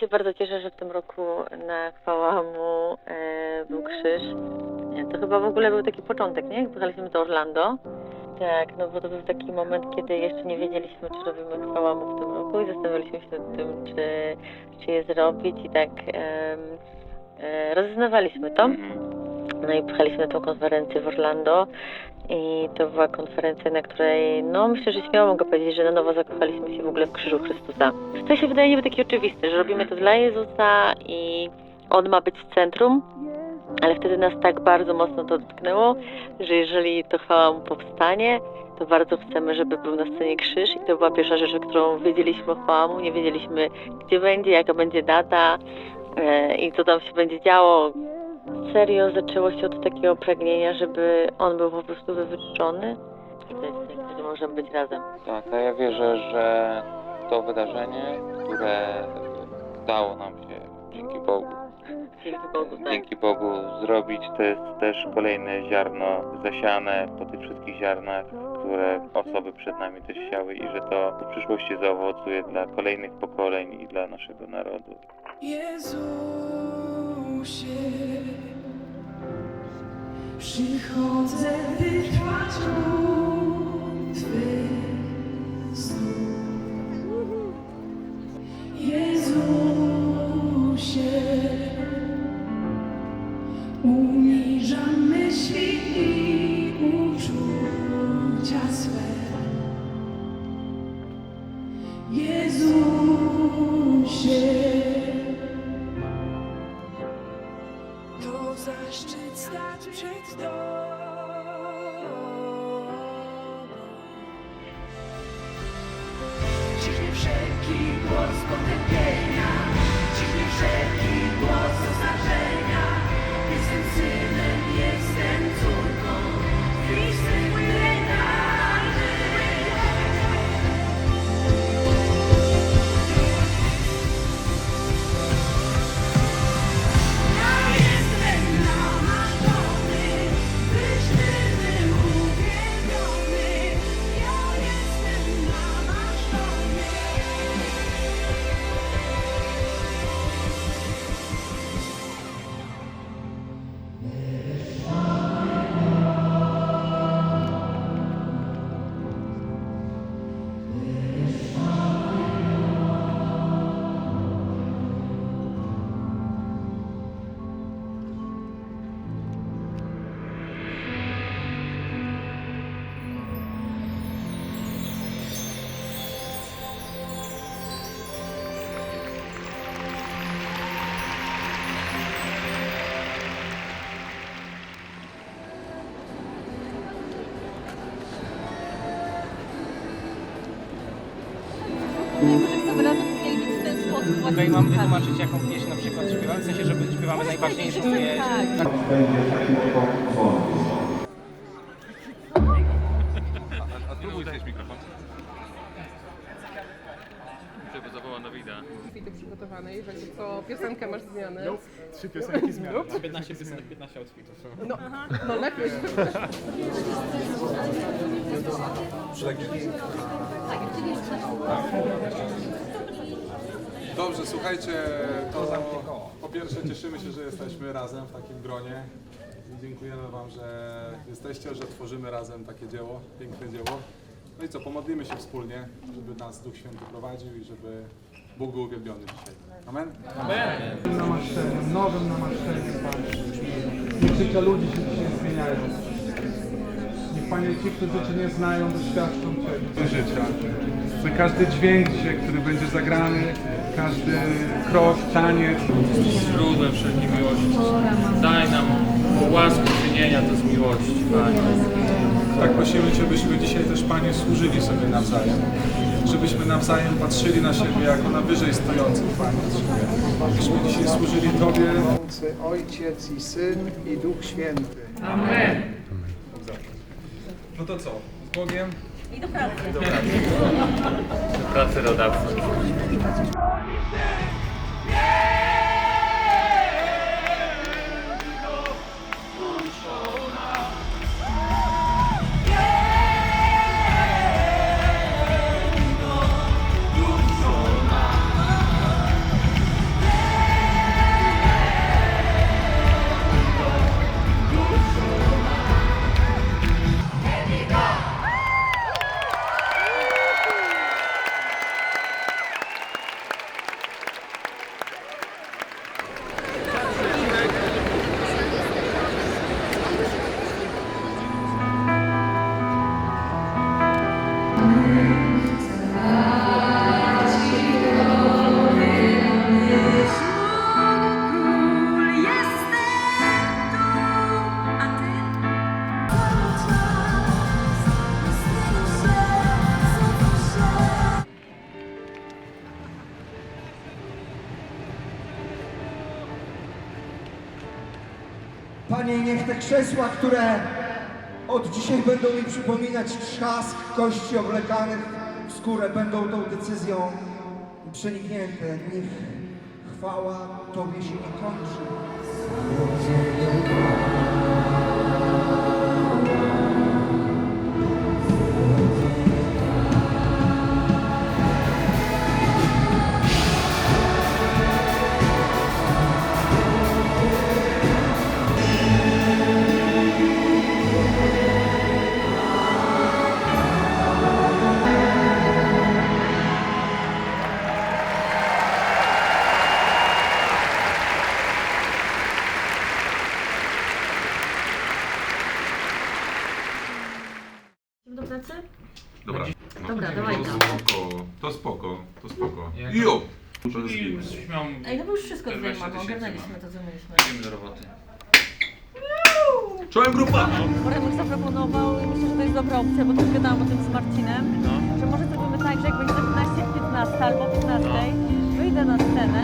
się bardzo cieszę, że w tym roku na chwała mu e, był krzyż. Nie, to chyba w ogóle był taki początek, nie? Jak pojechaliśmy do Orlando. Tak, no bo to był taki moment, kiedy jeszcze nie wiedzieliśmy, czy robimy chwała mu w tym roku i zastanawialiśmy się nad tym, czy, czy je zrobić i tak e, rozeznawaliśmy to. No i pojechaliśmy na tą konferencję w Orlando i to była konferencja, na której, no myślę, że śmiało mogę powiedzieć, że na nowo zakochaliśmy się w ogóle w Krzyżu Chrystusa. To się wydaje niby takie oczywiste, że robimy to dla Jezusa i On ma być w centrum, ale wtedy nas tak bardzo mocno to dotknęło, że jeżeli to chwała Mu powstanie, to bardzo chcemy, żeby był na scenie krzyż i to była pierwsza rzecz, którą wiedzieliśmy o Mu, nie wiedzieliśmy gdzie będzie, jaka będzie data e, i co tam się będzie działo, serio zaczęło się od takiego pragnienia, żeby on był po prostu wywyższony. I to jest piękne, że możemy być razem. Tak, a ja wierzę, że to wydarzenie, które udało nam się dzięki Bogu, Dzięki Bogu, tak. dzięki Bogu zrobić, to jest też kolejne ziarno zasiane po tych wszystkich ziarnach, które osoby przed nami też siały i że to w przyszłości zaowocuje dla kolejnych pokoleń i dla naszego narodu. Jezusie, przychodzę by trwać u Twych stóp. Jezusie, chcemy razem w ten sposób Tutaj mam wytłumaczyć, jaką pieśń na przykład śpiewamy, w sensie, że śpiewamy najważniejszą Chcemy, pieśń. tak. Piosenkę masz zmiany. Trzy piosenki zmiany. 15 piosenek, 15 outfitów. No, no lepiej. Dobrze, słuchajcie, to po pierwsze cieszymy się, że jesteśmy razem w takim gronie i dziękujemy Wam, że jesteście, że tworzymy razem takie dzieło, piękne dzieło. No i co, pomodlimy się wspólnie, żeby nas Duch Święty prowadził i żeby Bóg był uwielbiony dzisiaj. Amen? namaszczeniem, nowym namaszczeniem, Panie. Niech życia ludzi się dzisiaj zmieniają. Niech Panie ci, którzy Cię nie znają, doświadczą Ciebie życia. Że każdy dźwięk dzisiaj, który będzie zagrany, każdy krok, taniec, źródłem wszelkiej miłości. Daj nam łaskę czynienia to z miłości, Panie. Tak prosimy Cię, byśmy dzisiaj też Panie służyli sobie nawzajem. Żebyśmy nawzajem patrzyli na siebie jako na wyżej stojących Panie. Byśmy dzisiaj służyli Tobie. Ojciec i Syn i Duch Święty. No to co? Z Bogiem? Pracy rodawcy. Niech te krzesła, które od dzisiaj będą mi przypominać trzask kości oblekanych w skórę, będą tą decyzją przeniknięte. Niech chwała Tobie się nie kończy. Jak- Jo! I śmiał... Ej, no bo już wszystko tutaj 20 mamy, tysięcy ogarnęliśmy to, co mieliśmy. Idziemy do roboty. Czołem grupa! Boremus zaproponował i myślę, że to jest dobra opcja, bo też gadałam o tym z Marcinem, No. że może zrobimy tak, że jak będzie za 15-15 albo 15, wyjdę na scenę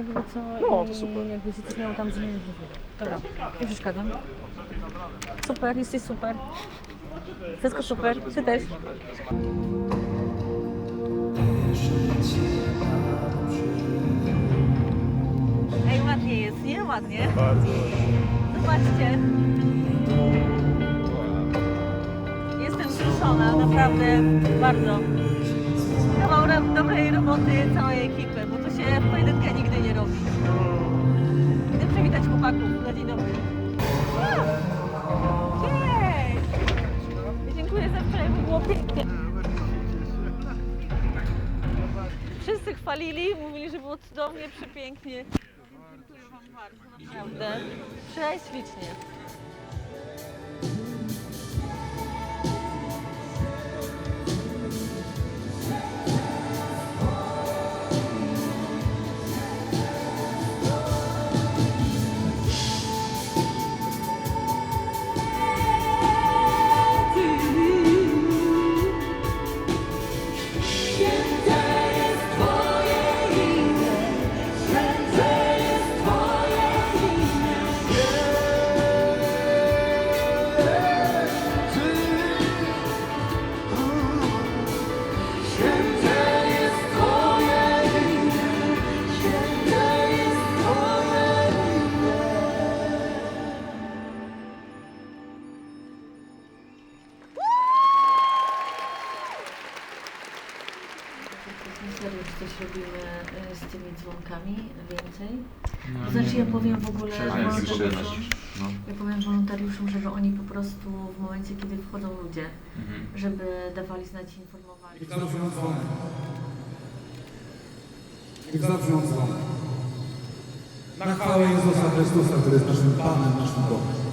jakby co no, to super. jakby się coś miało tam zmienić. Dobra, nie przeszkadzam. Super, jesteś super. Wszystko super, ty też. Ej, ładnie jest, nie? Ładnie. Bardzo Zobaczcie. Jestem wzruszona, naprawdę bardzo. Kawał dobrej roboty całej ekipy, się pojedynkę nigdy nie robi. Chcę przywitać chłopaków na dzień dobry. Cześć! Dziękuję za wczoraj, było pięknie. Wszyscy chwalili, mówili, że było cudownie, przepięknie. Dziękuję Wam bardzo, naprawdę. Prześlicznie. Momencie, kiedy wchodzą ludzie, Mhm. żeby dawali znać, informowali. Niech zabrzmią dzwony. Niech zabrzmią dzwony. Na chwałę Jezusa Chrystusa, który jest naszym Panem, naszym Bogiem.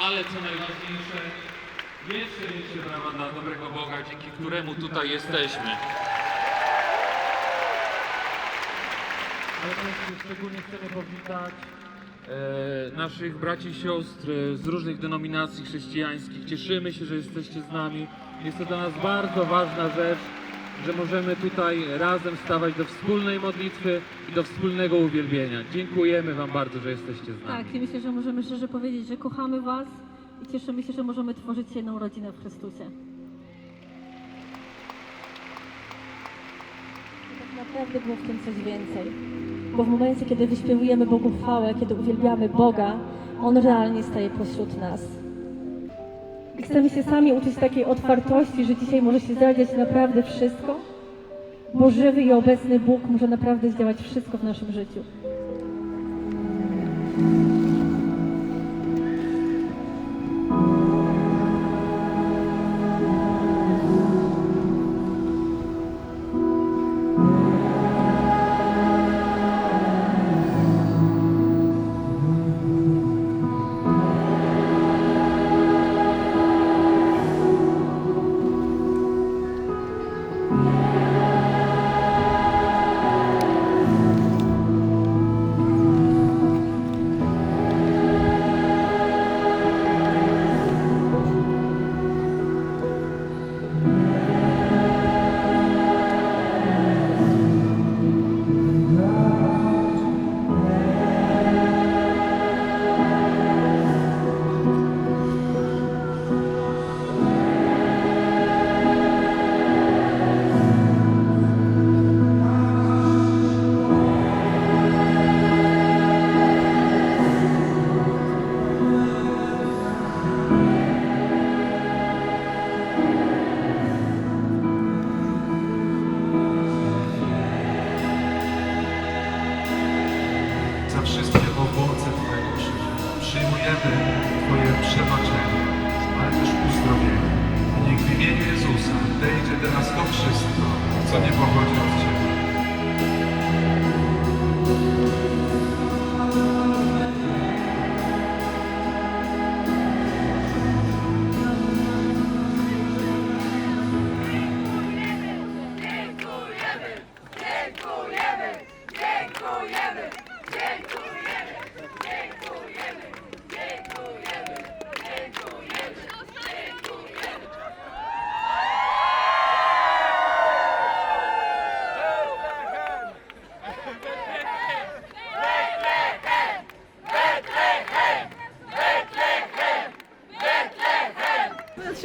Ale co najważniejsze, jeszcze większe brawa dla dobrego Boga, dzięki któremu tutaj jesteśmy. Ale szczególnie chcemy powitać e, naszych braci i sióstr e, z różnych denominacji chrześcijańskich. Cieszymy się, że jesteście z nami. Jest to dla nas bardzo ważna rzecz, że możemy tutaj razem stawać do wspólnej modlitwy i do wspólnego uwielbienia. Dziękujemy Wam bardzo, że jesteście z nami. Tak, i myślę, że możemy szczerze powiedzieć, że kochamy Was i cieszymy się, że możemy tworzyć jedną rodzinę w Chrystusie. Tak naprawdę było w tym coś więcej. Bo w momencie, kiedy wyśpiewujemy Bogu chwałę, kiedy uwielbiamy Boga, On realnie staje pośród nas. Chcemy się sami uczyć takiej otwartości, że dzisiaj może się zadziać naprawdę wszystko, bo żywy i obecny Bóg może naprawdę zdziałać wszystko w naszym życiu.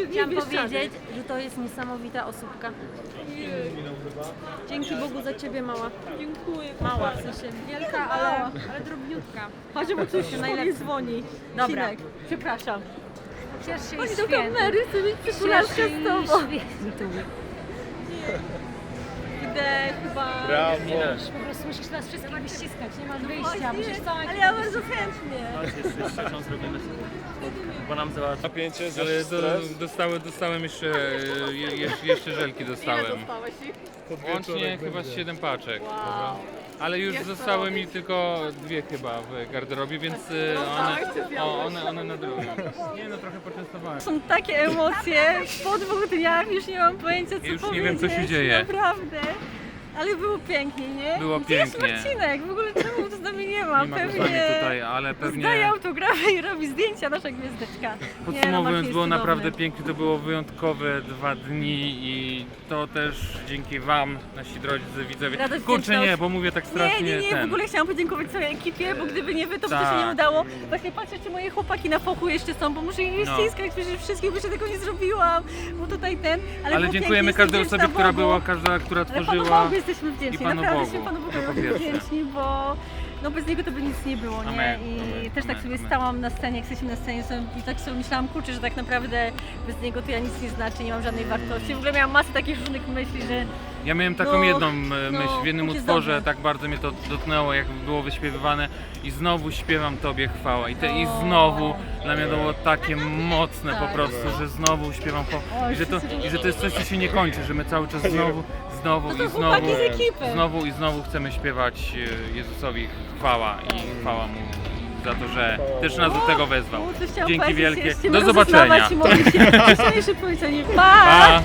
Chciałam powiedzieć, że to jest niesamowita osóbka. Dzięki Bogu za ciebie, mała. Dziękuję. Mała, w sensie wielka, ale, ale drobniutka. Chodź, bo coś się najlepiej dzwoni. Dobra. Cinek, przepraszam. Ciesz się Chodź i do świętuj. kamery, chcę przytulanka Ciesz się z tobą. świętuj. Idę chyba... Nie masz, po prostu musisz nas wszystkich wyściskać, nie masz wyjścia, musisz całą Ale ja bardzo chętnie. Bo nam załatwi. Napięcie, Ale do, dostały, dostałem jeszcze, je, jeszcze, jeszcze żelki dostałem. dostałeś ich? Łącznie chyba z 7 paczek. Wow. Ale już Jak to zostały mi tylko dwie chyba w garderobie, więc y, one, o, one, one na drugą. Nie no, trochę poczęstowałem. Są takie emocje po dwóch dniach, już nie mam pojęcia co Już nie powiedzieć. wiem, co się dzieje. Naprawdę. Ale było pięknie, nie? Było Gdzie jest pięknie. Marcinek? W ogóle czemu nami nie ma? Nie ma Pewnie tutaj, ale zdaje pewnie autografy i robi zdjęcia nasza gwiazdeczka. No, podsumowując było naprawdę pięknie, to było wyjątkowe dwa dni i to też dzięki wam, nasi drodzy widzowie. Radość, Kurczę wdzięczność. nie, bo mówię tak strasznie Nie, nie, nie, w ten. ogóle chciałam podziękować całej ekipie, bo gdyby nie wy, to by to się Tak. nie udało. Właśnie patrzę, czy moje chłopaki na fochu jeszcze są, bo muszę ich No. ściskać, przecież wszystkich jeszcze tego nie zrobiłam, bo tutaj ten, ale, Ale było dziękujemy pięknie, każdej jestem osobie, wdzięczna która Bogu. była, każda, która Ale Panu tworzyła. Bogu jesteśmy wdzięczni, i Panu naprawdę Bogu. się Panu Bogu To po jesteśmy pierwsze. wdzięczni, bo no bez niego to by nic nie było, nie? Amen, I amen, też tak amen, sobie amen. stałam na scenie, jak jesteśmy na scenie i tak sobie myślałam, kurczę, że tak naprawdę bez niego to ja nic nie znaczę, nie mam żadnej wartości. W ogóle miałam masę takich różnych myśli, że Ja miałem taką No, jedną e, no, myśl w jednym utworze, tak bardzo mnie to dotknęło, jak było wyśpiewywane i znowu śpiewam Tobie chwała. I, te, i O. znowu dla mnie to było takie mocne po Tak. prostu, że znowu śpiewam po... Oj, I że, to, I że to jest coś, co się nie kończy, że my cały czas znowu, znowu No i znowu, chłopaki z ekipy. znowu i znowu chcemy śpiewać e, Jezusowi chwała i chwała Mu za to, że też nas do tego wezwał. O, coś chciałam Dzięki powiedzieć wielkie. jeszcze, Do zobaczenia. rozmawiać i modlić się. Pa! Pa!